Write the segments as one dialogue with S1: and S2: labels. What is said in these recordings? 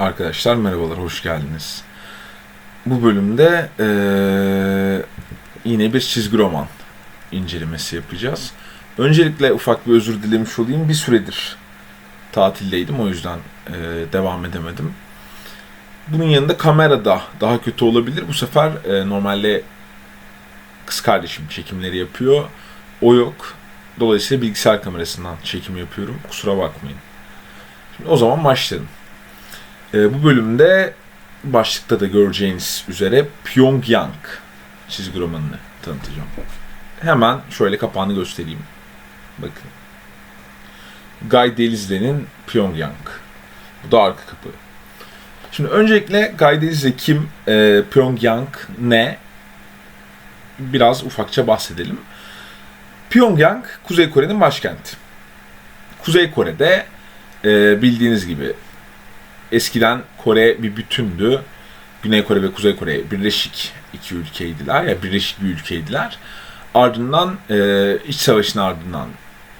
S1: Arkadaşlar merhabalar, hoş geldiniz. Bu bölümde eee, yine bir çizgi roman incelemesi yapacağız. Öncelikle ufak bir özür dilemiş olayım. Bir süredir tatildeydim, o yüzden eee, devam edemedim. Bunun yanında kamerada daha kötü olabilir. Bu sefer eee, normalde kız kardeşim çekimleri yapıyor. O yok. Dolayısıyla bilgisayar kamerasından çekim yapıyorum. Kusura bakmayın. Şimdi o zaman başlayalım. Ee, bu bölümde başlıkta da göreceğiniz üzere Pyongyang çizgi romanını tanıtacağım. Hemen şöyle kapağını göstereyim. Bakın. Guy Delizle'nin Pyongyang. Bu da arka kapı. Şimdi öncelikle Guy Delizle kim, e, Pyongyang ne? Biraz ufakça bahsedelim. Pyongyang, Kuzey Kore'nin başkenti. Kuzey Kore'de e, bildiğiniz gibi eskiden Kore bir bütündü. Güney Kore ve Kuzey Kore birleşik iki ülkeydiler. Ya birleşik bir ülkeydiler. Ardından e, iç savaşın ardından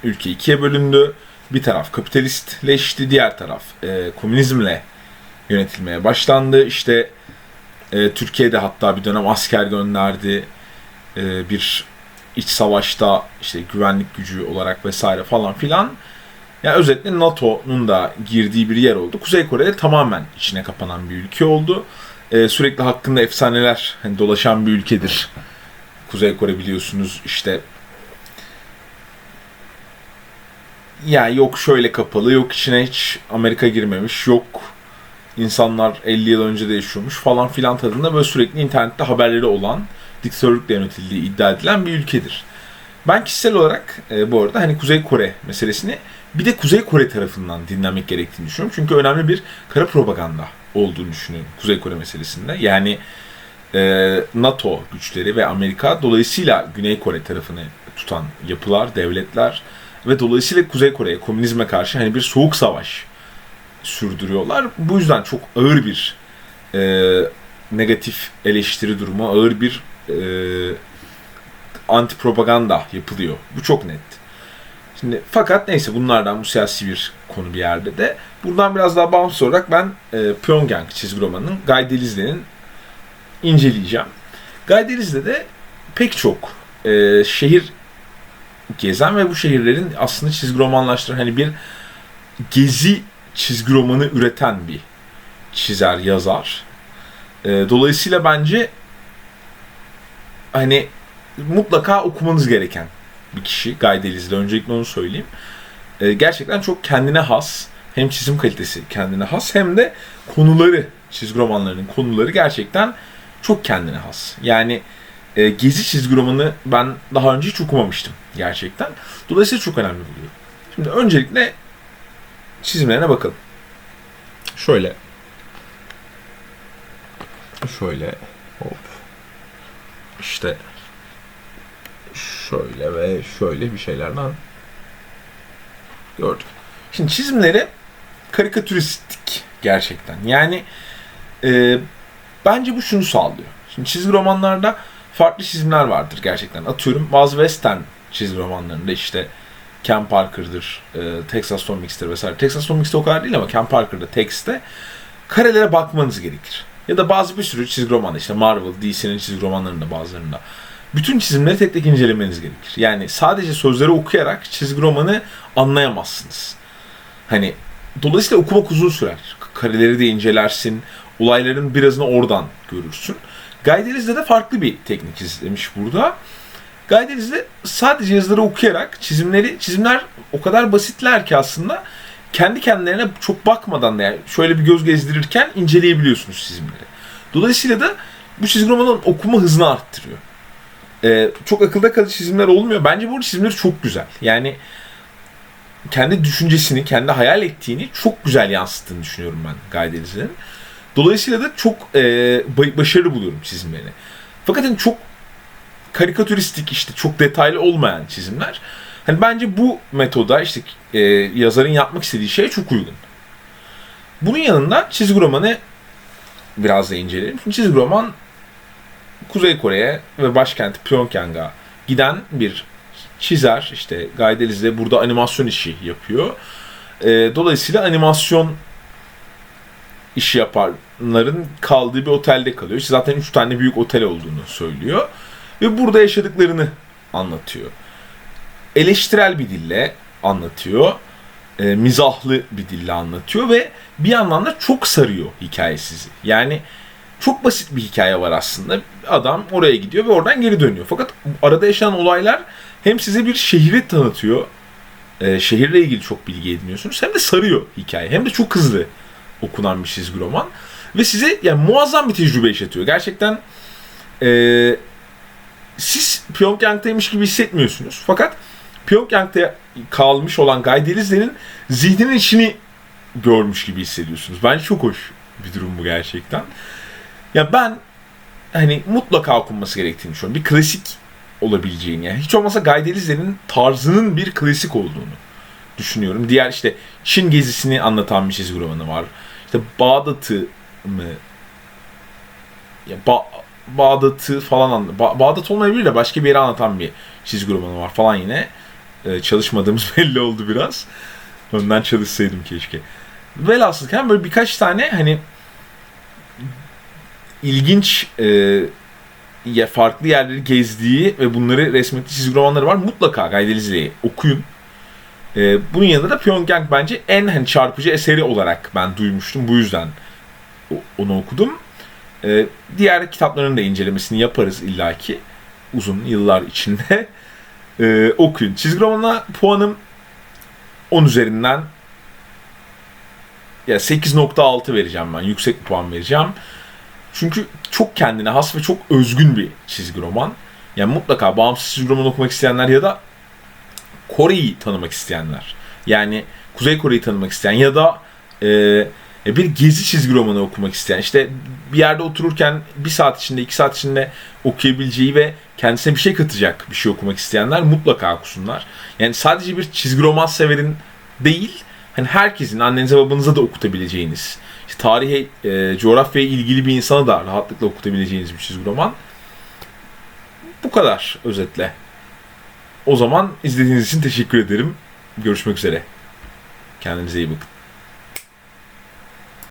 S1: ülke ikiye bölündü. Bir taraf kapitalistleşti, diğer taraf e, komünizmle yönetilmeye başlandı. İşte e, Türkiye'de hatta bir dönem asker gönderdi. E, bir iç savaşta işte güvenlik gücü olarak vesaire falan filan. Yani özetle NATO'nun da girdiği bir yer oldu. Kuzey Kore'de tamamen içine kapanan bir ülke oldu. Ee, sürekli hakkında efsaneler hani dolaşan bir ülkedir. Kuzey Kore biliyorsunuz işte yani yok şöyle kapalı, yok içine hiç Amerika girmemiş, yok insanlar 50 yıl önce de yaşıyormuş falan filan tadında böyle sürekli internette haberleri olan diktatörlükle yönetildiği iddia edilen bir ülkedir. Ben kişisel olarak e, bu arada hani Kuzey Kore meselesini bir de Kuzey Kore tarafından dinlemek gerektiğini düşünüyorum. Çünkü önemli bir kara propaganda olduğunu düşünüyorum Kuzey Kore meselesinde. Yani e, NATO güçleri ve Amerika dolayısıyla Güney Kore tarafını tutan yapılar, devletler ve dolayısıyla Kuzey Kore'ye komünizme karşı hani bir soğuk savaş sürdürüyorlar. Bu yüzden çok ağır bir e, negatif eleştiri durumu, ağır bir e, anti propaganda yapılıyor. Bu çok net. Şimdi fakat neyse bunlardan bu siyasi bir konu bir yerde de. Buradan biraz daha bağımsız olarak ben e, Pyongyang çizgi romanının Guy Delisle'nin inceleyeceğim. Guy Delisle'de pek çok e, şehir gezen ve bu şehirlerin aslında çizgi romanlaştıran hani bir gezi çizgi romanı üreten bir çizer, yazar. E, dolayısıyla bence hani mutlaka okumanız gereken bir kişi Guy Delis'de. Öncelikle onu söyleyeyim. Ee, gerçekten çok kendine has. Hem çizim kalitesi kendine has hem de konuları, çizgi romanlarının konuları gerçekten çok kendine has. Yani e, Gezi çizgi romanı ben daha önce hiç okumamıştım gerçekten. Dolayısıyla çok önemli buluyorum. Şimdi öncelikle çizimlerine bakalım. Şöyle. Şöyle. Hop. İşte şöyle ve şöyle bir şeylerden gördüm. Şimdi çizimleri karikatüristik gerçekten. Yani e, bence bu şunu sağlıyor. Şimdi çizgi romanlarda farklı çizimler vardır gerçekten. Atıyorum bazı western çizgi romanlarında işte Ken Parker'dır, e, Texas Tom Mix'tir vesaire. Texas Tom o kadar değil ama Ken Parker'da, Tex'te karelere bakmanız gerekir. Ya da bazı bir sürü çizgi romanda işte Marvel, DC'nin çizgi romanlarında bazılarında bütün çizimleri tek tek incelemeniz gerekir. Yani sadece sözleri okuyarak çizgi romanı anlayamazsınız. Hani dolayısıyla okumak uzun sürer. Kareleri de incelersin, olayların birazını oradan görürsün. Gaydeliz'de de farklı bir teknik izlemiş burada. Gaydeliz'de sadece yazıları okuyarak çizimleri, çizimler o kadar basitler ki aslında kendi kendilerine çok bakmadan da yani şöyle bir göz gezdirirken inceleyebiliyorsunuz çizimleri. Dolayısıyla da bu çizgi romanın okuma hızını arttırıyor e, çok akılda kalıcı çizimler olmuyor. Bence bu çizimleri çok güzel. Yani kendi düşüncesini, kendi hayal ettiğini çok güzel yansıttığını düşünüyorum ben Gaydeniz'in. Dolayısıyla da çok e, başarılı buluyorum çizimlerini. Fakat hani çok karikatüristik işte çok detaylı olmayan çizimler. Hani bence bu metoda işte e, yazarın yapmak istediği şeye çok uygun. Bunun yanında çizgi romanı biraz da inceleyelim. Şimdi çizgi roman Kuzey Kore'ye ve başkenti Pyongyang'a giden bir çizer. İşte Gaydeliz de burada animasyon işi yapıyor. E, dolayısıyla animasyon işi yapanların kaldığı bir otelde kalıyor. İşte zaten 3 tane büyük otel olduğunu söylüyor. Ve burada yaşadıklarını anlatıyor. Eleştirel bir dille anlatıyor. E, mizahlı bir dille anlatıyor ve bir yandan da çok sarıyor hikaye sizi. Yani çok basit bir hikaye var aslında. Adam oraya gidiyor ve oradan geri dönüyor. Fakat arada yaşanan olaylar hem size bir şehri tanıtıyor. e, şehirle ilgili çok bilgi ediniyorsunuz. Hem de sarıyor hikaye. Hem de çok hızlı okunan bir çizgi roman. Ve size yani muazzam bir tecrübe yaşatıyor. Gerçekten e, siz Pyongyang'taymış gibi hissetmiyorsunuz. Fakat Pyongyang'da kalmış olan Guy Delizler'in zihninin içini görmüş gibi hissediyorsunuz. Bence çok hoş bir durum bu gerçekten. Ya ben hani mutlaka okunması gerektiğini düşünüyorum. Bir klasik olabileceğini yani. Hiç olmazsa Guy Delizler'in tarzının bir klasik olduğunu düşünüyorum. Diğer işte Çin gezisini anlatan bir çizgi romanı var. İşte Bağdat'ı mı ya ba- Bağdat'ı falan anla- ba- Bağdat olmayabilir de başka bir yeri anlatan bir çizgi romanı var falan yine. Ee, çalışmadığımız belli oldu biraz. Önden çalışsaydım keşke. Velhasıl hem böyle birkaç tane hani ilginç e, ya farklı yerleri gezdiği ve bunları resmettiği çizgi romanları var. Mutlaka Gaydelizli'yi okuyun. E, bunun yanında da Pyongyang bence en hani çarpıcı eseri olarak ben duymuştum. Bu yüzden onu okudum. E, diğer kitaplarının da incelemesini yaparız illaki. Uzun yıllar içinde. E, okuyun. Çizgi romana puanım 10 üzerinden ya 8.6 vereceğim ben. Yüksek bir puan vereceğim. Çünkü çok kendine has ve çok özgün bir çizgi roman. Yani mutlaka bağımsız çizgi roman okumak isteyenler ya da Kore'yi tanımak isteyenler. Yani Kuzey Kore'yi tanımak isteyen ya da e, e, bir gezi çizgi romanı okumak isteyen. işte bir yerde otururken bir saat içinde, iki saat içinde okuyabileceği ve kendisine bir şey katacak bir şey okumak isteyenler mutlaka okusunlar. Yani sadece bir çizgi roman severin değil, hani herkesin annenize babanıza da okutabileceğiniz, tarihe, e, coğrafyaya ilgili bir insana da rahatlıkla okutabileceğiniz bir çizgi roman. Bu kadar özetle. O zaman izlediğiniz için teşekkür ederim. Görüşmek üzere. Kendinize iyi bakın.